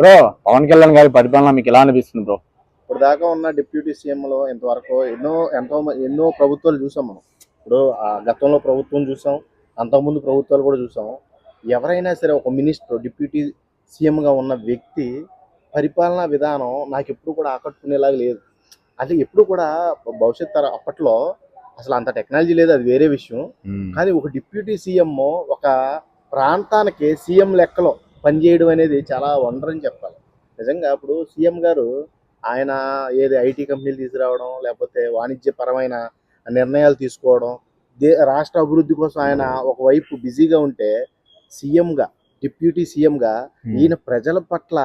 Bro Pawan Kalyan గారి పరిపాలన మీకు ఎలా అనిపిస్తుంది బ్రో? ఇప్పుడు దాకా ఉన్న డిప్యూటీ సీఎంలో ఇంతవరకు ఎన్నో ఎంతో ఎన్నో ప్రభుత్వాలు చూసాం మనం. ఇప్పుడు ఆ గతంలో ప్రభుత్వం చూసాం అంతకుముందు ప్రభుత్వాలు కూడా చూసాం. ఎవరైనా సరే ఒక మినిస్టర్ డిప్యూటీ సీఎంగా ఉన్న వ్యక్తి పరిపాలనా విధానం నాకు ఎప్పుడు కూడా ఆకట్టుకునేలాగా లేదు. అంటే ఎప్పుడు కూడా భవిష్యత్ తర అప్పట్లో అసలు అంత టెక్నాలజీ లేదు అది వేరే విషయం. కానీ ఒక డిప్యూటీ సీఎం ఒక ప్రాంతానికి సీఎం లెక్కలో పనిచేయడం అనేది చాలా వండర్ అని చెప్పాలి. నిజంగా ఇప్పుడు సీఎం గారు ఆయన ఏది ఐటీ కంపెనీలు తీసుకురావడం లేకపోతే వాణిజ్యపరమైన నిర్ణయాలు తీసుకోవడం దే రాష్ట్ర అభివృద్ధి కోసం ఆయన ఒకవైపు బిజీగా ఉంటే సీఎంగా డిప్యూటీ సీఎంగా ఈయన ప్రజల పట్ల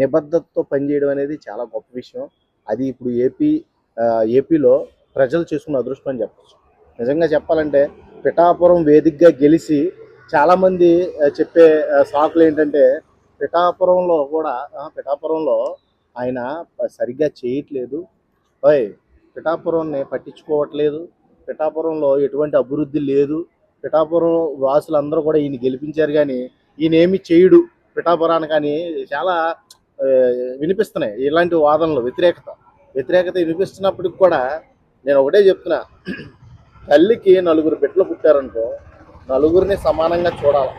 నిబద్ధతతో పనిచేయడం అనేది చాలా గొప్ప విషయం. అది ఇప్పుడు ఏపీ ఏపీలో ప్రజలు చేసుకున్న అదృష్టం అని చెప్పచ్చు. నిజంగా చెప్పాలంటే పిఠాపురం వేదికగా గెలిచి చాలామంది చెప్పే సాకులు ఏంటంటే పిఠాపురంలో కూడా పిఠాపురంలో ఆయన సరిగ్గా చేయట్లేదు. ఓయ్ పిఠాపురంని పట్టించుకోవట్లేదు. పిఠాపురంలో ఎటువంటి అభివృద్ధి లేదు. పిఠాపురం వాసులందరూ కూడా ఈయన గెలిపించారు కానీ ఈయన ఏమి చేయడు. పిఠాపురానికి కానీ చాలా వినిపిస్తున్నాయి ఇలాంటి వాదనలు వ్యతిరేకత. వ్యతిరేకత వినిపిస్తున్నప్పటికి కూడా నేను ఒకటే చెప్తున్నా. తల్లికి నలుగురు బిడ్డలు పుట్టారనుకో నలుగురిని సమానంగా చూడాలి.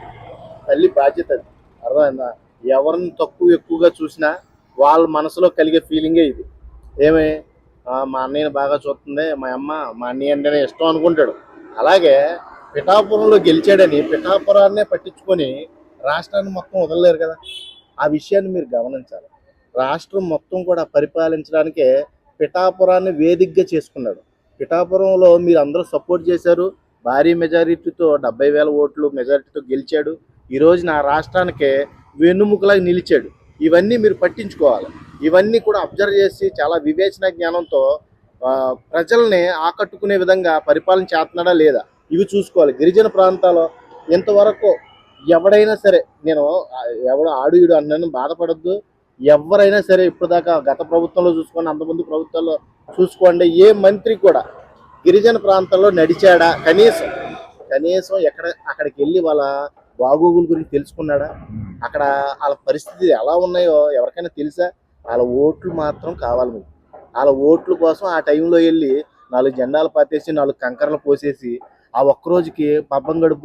తల్లి బాధ్యత అది. అర్థమైందా? ఎవరిని తక్కువ ఎక్కువగా చూసినా వాళ్ళ మనసులో కలిగే ఫీలింగే ఇది. ఏమి? మా అన్నయ్యని బాగా చూస్తుంది మా అమ్మ మా అన్నయ్య అంటేనే ఇష్టం అనుకుంటాడు. అలాగే పిఠాపురంలో గెలిచాడని పిఠాపురాన్నే పట్టించుకొని రాష్ట్రాన్ని మొత్తం వదలలేరు కదా. ఆ విషయాన్ని మీరు గమనించాలి. రాష్ట్రం మొత్తం కూడా పరిపాలించడానికే పిఠాపురాన్ని వేదికగా చేసుకున్నాడు. పిఠాపురంలో మీరు అందరూ సపోర్ట్ చేశారు భారీ మెజారిటీతో డెబ్బై వేల ఓట్లు మెజారిటీతో గెలిచాడు. ఈ నా రాష్ట్రానికే వెన్నుముకలాగా నిలిచాడు. ఇవన్నీ మీరు పట్టించుకోవాలి. ఇవన్నీ కూడా అబ్జర్వ్ చేసి చాలా వివేచన జ్ఞానంతో ప్రజల్ని ఆకట్టుకునే విధంగా పరిపాలన చేస్తున్నాడా లేదా? ఇవి చూసుకోవాలి. గిరిజన ప్రాంతాల్లో ఇంతవరకు ఎవడైనా సరే నేను ఎవడు ఆడు ఈడు అన్నాను బాధపడద్దు. ఎవరైనా సరే ఇప్పటిదాకా గత ప్రభుత్వంలో చూసుకోండి అంతకుముందు ప్రభుత్వాల్లో చూసుకోండి. ఏ మంత్రి కూడా గిరిజన ప్రాంతంలో నడిచాడా? కనీసం కనీసం ఎక్కడ అక్కడికి వెళ్ళి వాళ్ళ బాగోగుల గురించి తెలుసుకున్నాడా? అక్కడ వాళ్ళ పరిస్థితి ఎలా ఉన్నాయో ఎవరికైనా తెలుసా? వాళ్ళ ఓట్లు మాత్రం కావాలి మీకు. వాళ్ళ ఓట్ల కోసం ఆ టైంలో వెళ్ళి నాలుగు జెండాలు పాతేసి నాలుగు కంకరలు పోసేసి ఆ ఒక్క రోజుకి పబ్బం గడుపు